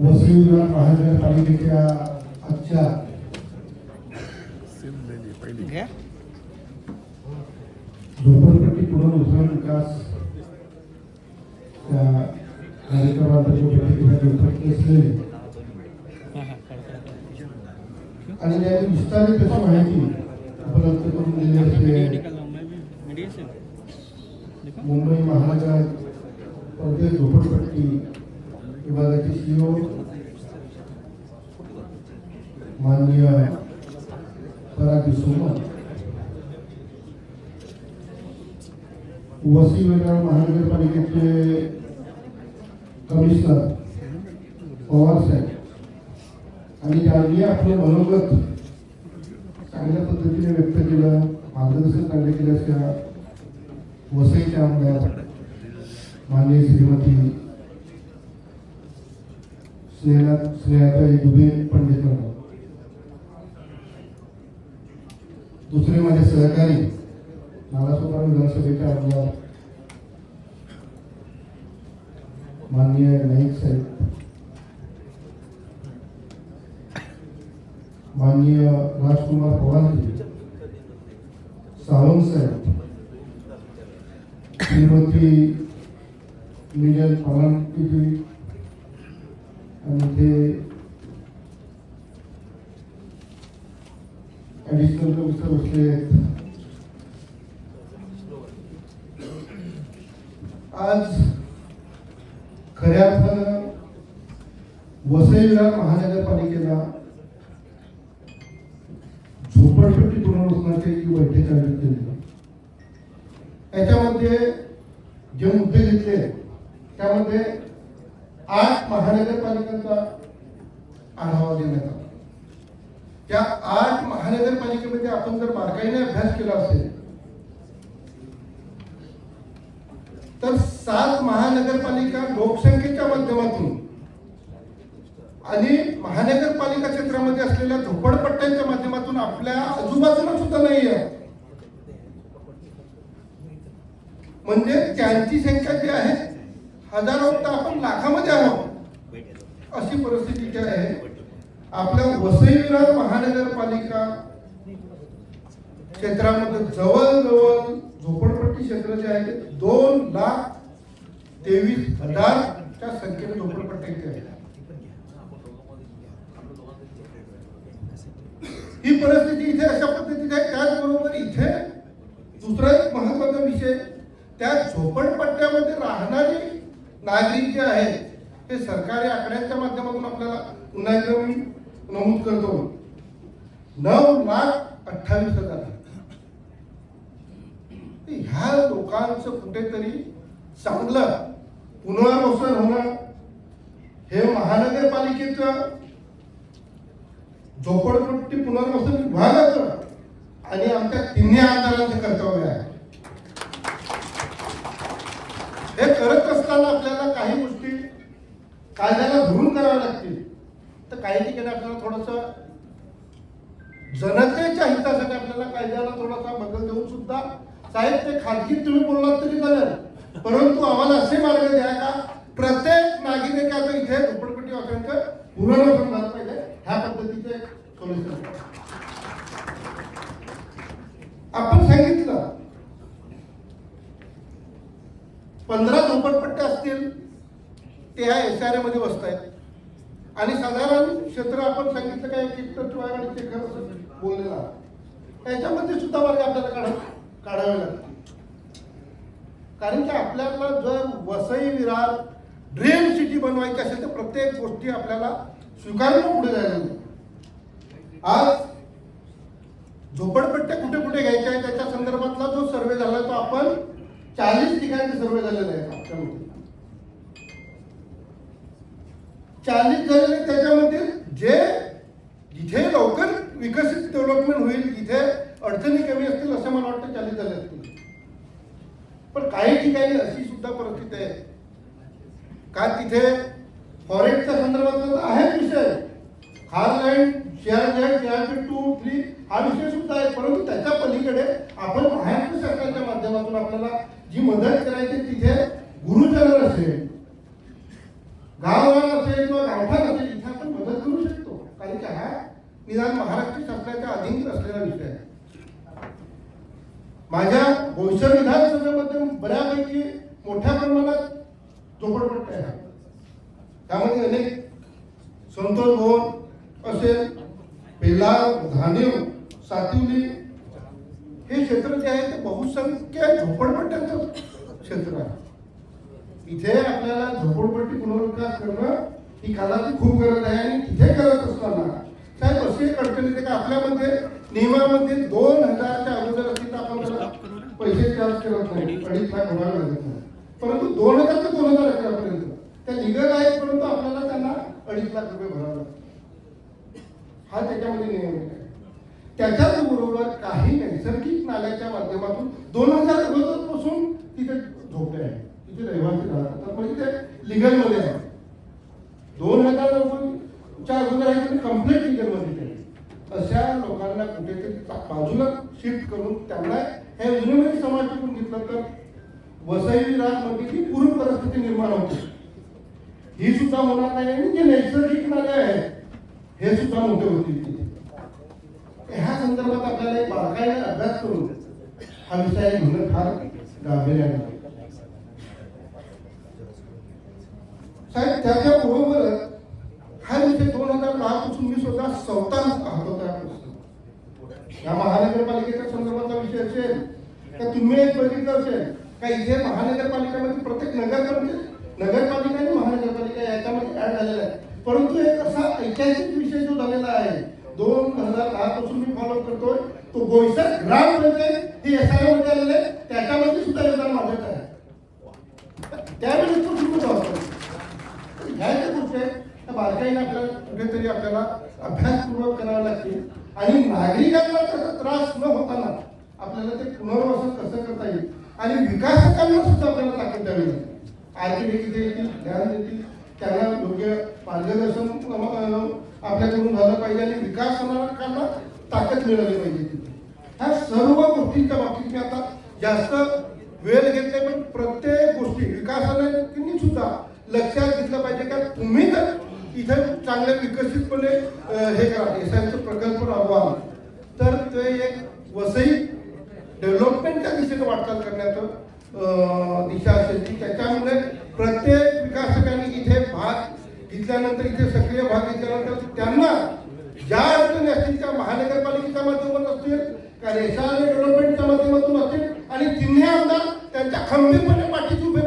वसई महानगरपालिकेच्या आजच्या झोपडपट्टी पुनर्वसन विकास कार्यक्रमांतर्गत उपस्थित असलेले. आणि त्यांनी विस्तारित त्याची माहिती उपलब्ध करून दिली असते. मुंबई महानगर झोपडपट्टी सीओ माननीय परागी सोमन वसई विभाग महानगरपालिकेचे कमिशनर पवार साहेब आणि ज्यांनी आपलं मनोगत चांगल्या पद्धतीने व्यक्त केलं मार्गदर्शन चांगले केलं त्या वसईच्या आमदार माननीय श्रीमती श्रीनाथ स्नेहाताई दुबे पंडितराव दुसरे माझे सहकारी नालासोपा विधानसभेचे आमदार. माननीय नाईक साहेब. माननीय राजकुमार पवारजी. सावंत साहेब. श्रीमती मिलन पवारजी आणि ते ॲडिशनल कमिशनर बसले आहेत. आज खऱ्या अर्थानं वसईला महानगरपालिकेला झोपडपट्टी पुनर्वसनाची जी बैठक आयोजित केली याच्यामध्ये जे मुद्दे घेतले त्यामध्ये आठ महानगरपालिकांचा आढावा देण्यात आला. त्या आठ महानगरपालिकेमध्ये आपण जर बारकाईने अभ्यास केला असेल तर सात महानगरपालिका लोकसंख्येच्या माध्यमातून आणि महानगरपालिका क्षेत्रामध्ये असलेल्या झोपडपट्ट्यांच्या माध्यमातून आपल्या आजूबाजूला सुद्धा नाही आहे म्हणजे त्यांची संख्या जी आहे हजारो तर आपण लाखामध्ये आहोत. अशी परिस्थिती जी आहे? आपल्या वसई विरार महानगरपालिका क्षेत्रामध्ये जवळजवळ झोपडपट्टी क्षेत्र जे आहे ते दोन लाख तेवीस हजारच्या संख्येने झोपडपट्टी आहे. ही परिस्थिती इथे अशा पद्धतीने आहे त्याचबरोबर इथे दुसरा एक महत्त्वाचा विषय त्या झोपडपट्ट्यामध्ये राहणारे नागरिक जे आहेत ते सरकारी आकड्यांच्या माध्यमातून आपल्याला पुन्हा एकदा मी नमूद करतो. नऊ लाख अठ्ठावीस हजार. ह्या लोकांचं कुठेतरी चांगलं पुनर्वसन होणं हे महानगरपालिकेचं झोपडपट्टी पुनर्वसन विभागाचं आणि आमच्या तिन्ही आमदारांचं कर्तव्य आहे हे करत असताना आपल्याला काही गोष्टी कायद्याला धरून करावे लागतील. तर काही ठिकाणी आपल्याला थोडस जनतेच्या हितासाठी आपल्याला कायद्याला थोडासा बदल देऊन सुद्धा साहेब ते खाजगी तुम्ही बोललात तरी चालेल. परंतु आम्हाला असे मार्ग द्या का? प्रत्येक नागरिकाचं इथे झोपडपट्टी वाचण्याचं पुनर्वसन झालं पाहिजे. ह्या पद्धतीचे सोल्युशन आपण सांगितलं पंधरा ते ह्या एस आरमध्ये बसत आहेत आणि साधारण क्षेत्र आपण सांगितलं काय एक आणि ते खरं बोललेला त्याच्यामध्ये सुद्धा मार्ग आपल्याला काढा काढावे लागतील. कारण की आपल्याला जर वसई विरार ड्रीम सिटी बनवायची असेल तर प्रत्येक गोष्टी आपल्याला स्वीकारून पुढे जायला आज झोपडपट्ट्या कुठे कुठे घ्यायच्या आहे त्याच्या संदर्भातला जो सर्वे झाला तो आपण चाळीस ठिकाणचे सर्वे झालेले आहेत आपल्यामध्ये चाळीस झालेले त्याच्यामध्ये जे जिथे लवकर विकसित डेव्हलपमेंट होईल इथे अडचणी कमी असतील असं मला वाटतं चाळीस झाले असतील पण काही ठिकाणी अशी सुद्धा परिस्थिती आहे. का तिथे फॉरेस्टच्या संदर्भातला तर आहेच विषय. Kharland share land share two three हा विषय सुद्धा आहे. परंतु त्याच्या पलीकडे आपण बाहेर सरकारच्या माध्यमातून आपल्याला जी मदत करायची तिथे गुरुचरण असेल गाववान असेल किंवा गावठाण असेल इथे आपण मदत करू शकतो कारण की हा निदान महाराष्ट्र शासनाच्या अधीन असलेला विषय आहे माझ्या बोईसर विधानसभेमध्ये बऱ्यापैकी मोठ्या प्रमाणात झोपडपट्टी आहे त्यामध्ये अनेक संतोष भवन असेल बेलार धानेव सातिवली हे क्षेत्र जे आहे ते बहुसंख्य झोपडपट्ट्यांचं क्षेत्र आहे. इथे आपल्याला झोपडपट्टी पुनर्विकास करणं ही काळाची खूप गरज आहे आणि तिथे करत असताना साहेब अशी एक अडचण येते का आपल्यामध्ये नियमामध्ये दोन हजारच्या अगोदर पैसे चार्ज करत नाही अडीच लाख भरावे लागत नाही. परंतु दोन हजार ते दोन हजार अकरापर्यंत त्या निघत आहेत परंतु आपल्याला त्यांना अडीच लाख रुपये भरावे लागतात. हा त्याच्यामध्ये नियम आहे. त्याच्याच बरोबर काही नैसर्गिक नाल्याच्या माध्यमातून दोन हजार अगोदरपासून तिथे झोपडे आहे तिथे रहिवासी राहतात. तर म्हणजे ते लिगलमध्ये मध्ये आहे दोन हजार च्या अगोदर आहे तुम्ही कंप्लीट लिगलमध्ये आहे. अशा लोकांना कुठेतरी ता- बाजूला शिफ्ट करून त्यांना ह्या योजनेमध्ये समाज करून घेतलं तर वसई विरारमध्ये ती पूर्व परिस्थिती निर्माण होते. ही सुद्धा होणार नाही आणि जे नैसर्गिक नाले आहेत हे सुद्धा मोठे होतील. ह्या संदर्भात आपल्याला एक बारकाईने अभ्यास करून हा विषय घेणं फार गांभीर्याने साहेब त्याच्या बरोबर हा विषय दोन हजार दहा पासून मी स्वतः स्वतः हातवता या महानगरपालिकेच्या संदर्भाचा विषय असेल का तुम्ही एक बघितलं असेल का इथे महानगरपालिकेमध्ये प्रत्येक नगरपालिका नगरपालिका आणि महानगरपालिका याच्यामध्ये ऍड झालेला आहे. परंतु एक असा ऐतिहासिक विषय जो झालेला आहे दोन हजार दहा पासून मी फॉलो करतोय तो बोईसर ग्रामपंचायत हे एस आयमध्ये आलेले आहे. त्याच्यामध्ये सुद्धा योगदान माझ्याकडे आहे. त्यावेळेस तो सुरू होतो. ह्या ज्या गोष्टी आहेत त्या बारकाईने आपल्याला कुठेतरी आपल्याला अभ्यासपूर्वक करावं लागतील. आणि नागरिकांना त्याचा त्रास न होताना आपल्याला ते पुनर्वसन कसं करता येईल? आणि विकासकांना सुद्धा आपल्याला ताकद द्यावी लागते. आर्थिक इथे येतील ध्यान देतील त्यांना योग्य मार्गदर्शन आपल्याकडून झालं पाहिजे आणि विकासकांना ताकद मिळाली पाहिजे तिथे. ह्या सर्व गोष्टींच्या बाबतीत मी आता जास्त वेळ घेतले पण प्रत्येक गोष्टी विकासाने सुद्धा लक्षात घेतलं पाहिजे का तुम्ही जर इथे चांगले विकसितपणे हे करा एसआयचं प्रकल्प राबवा. तर ते एक वसई डेव्हलपमेंटच्या दिशेने वाटचाल करण्याचं दिशा असेल ती. त्याच्यामुळे प्रत्येक विकासकांनी इथे भाग घेतल्यानंतर इथे सक्रिय भाग घेतल्यानंतर त्यांना ज्या अडचणी असतील त्या महानगरपालिकेच्या माध्यमातून असतील का रेशा डेव्हलपमेंटच्या माध्यमातून असतील आणि तिन्ही आमदार त्यांच्या खंबीरपणे पाठीशी उभे